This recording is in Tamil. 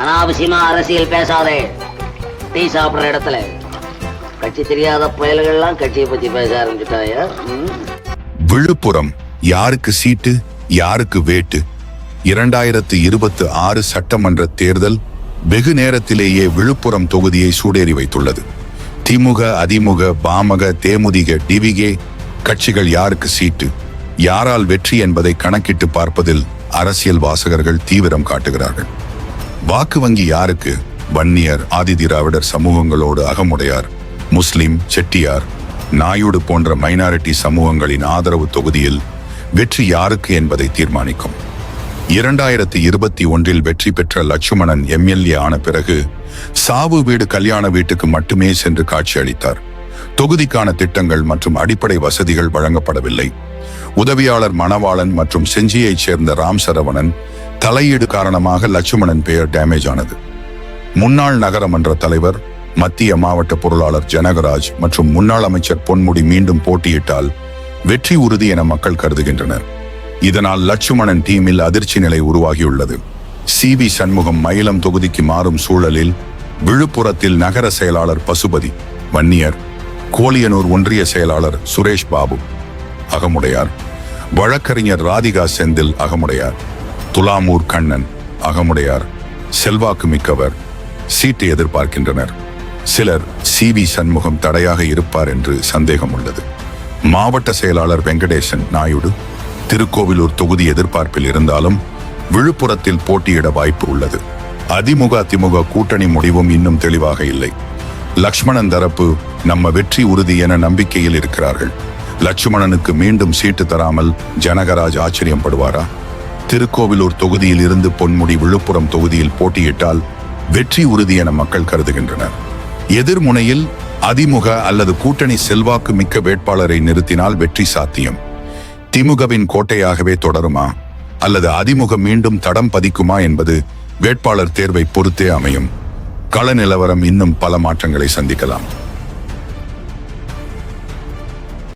அனாவசியமா அரசியல் பேசாதே. டீ சாப்பிடுற இடத்துல. கட்சி தெரியாத புயல்கள்லாம் கட்சியை பத்தி பேச ஆரம்பிச்சுட்டாயா? விழுப்புரம் யாருக்கு சீட்டு யாருக்கு வேட்டு? இரண்டாயிரத்து இருபத்து ஆறு சட்டமன்ற தேர்தல் வெகு நேரத்திலேயே விழுப்புரம் தொகுதியை சூடேறி வைத்துள்ளது. திமுக அதிமுக பாமக தேமுதிக டிவிகே கட்சிகள் யாருக்கு சீட்டு யாரால் வெற்றி என்பதை கணக்கிட்டு பார்ப்பதில் அரசியல் வாசகர்கள் தீவிரம் காட்டுகிறார்கள். வாக்கு வங்கி யாருக்கு? வன்னியர் ஆதிதிராவிடர் சமூகங்களோடு அகமுடையார் முஸ்லிம் செட்டியார் நாயுடு போன்ற மைனாரிட்டி சமூகங்களின் ஆதரவு தொகுதியில் வெற்றி யாருக்கு என்பதை தீர்மானிக்கும். இரண்டாயிரத்தி இருபத்தி ஒன்றில் வெற்றி பெற்ற லட்சுமணன் எம்எல்ஏ ஆன பிறகு சாவு வீடு கல்யாண வீட்டுக்கு மட்டுமே சென்று காட்சியளித்தார். தொகுதிக்கான திட்டங்கள் மற்றும் அடிப்படை வசதிகள் வழங்கப்படவில்லை. உதவியாளர் மணவாளன் மற்றும் செஞ்சியைச் சேர்ந்த ராம் சரவணன் தலையீடு காரணமாக லட்சுமணன் பெயர் டேமேஜ் ஆனது. முன்னாள் நகரமன்ற தலைவர் மத்திய மாவட்ட பொருளாளர் ஜனகராஜ் மற்றும் முன்னாள் அமைச்சர் பொன்முடி மீண்டும் போட்டியிட்டால் வெற்றி உறுதி என மக்கள் கருதுகின்றனர். இதனால் லட்சுமணன் டீமில் அதிர்ச்சி நிலை உருவாகியுள்ளது. சி வி சண்முகம் மயிலம் தொகுதிக்கு மாறும் சூழலில் விழுப்புரத்தில் நகர செயலாளர் பசுபதி வன்னியர் கோலியனூர் ஒன்றிய செயலாளர் சுரேஷ் பாபு அகமுடையார் வழக்கறிஞர் ராதிகா செந்தில் அகமுடையார். துலாமூர் கண்ணன் அகமுடையார் செல்வாக்கு மிக்கவர் சீட்டு எதிர்பார்க்கின்றனர். சிலர் சி வி சண்முகம் தடையாக இருப்பார் என்று சந்தேகம் உள்ளது. மாவட்ட செயலாளர் வெங்கடேசன் நாயுடு திருக்கோவிலூர் தொகுதி எதிர்பார்ப்பில் இருந்தாலும் விழுப்புரத்தில் போட்டியிட வாய்ப்பு உள்ளது. அதிமுக அதிமுக கூட்டணி முடிவும் இன்னும் தெளிவாக இல்லை. லக்ஷ்மணன் தரப்பு நம்ம வெற்றி உறுதி என நம்பிக்கையில் இருக்கிறார்கள். லட்சுமணனுக்கு மீண்டும் சீட்டு தராமல் ஜனகராஜ் ஆச்சரியப்படுவாரா? திருக்கோவிலூர் தொகுதியில் இருந்து பொன்முடி விழுப்புரம் தொகுதியில் போட்டியிட்டால் வெற்றி உறுதி என மக்கள் கருதுகின்றனர். எதிர்முனையில் அதிமுக அல்லது கூட்டணி செல்வாக்கு மிக்க வேட்பாளரை நிறுத்தினால் வெற்றி சாத்தியம். திமுகவின் கோட்டையாகவே தொடருமா? அல்லது அதிமுக மீண்டும் தடம் பதிக்குமா என்பது வேட்பாளர் தேர்வை பொறுத்தே அமையும். கள நிலவரம் இன்னும் பல மாற்றங்களை சந்திக்கலாம்.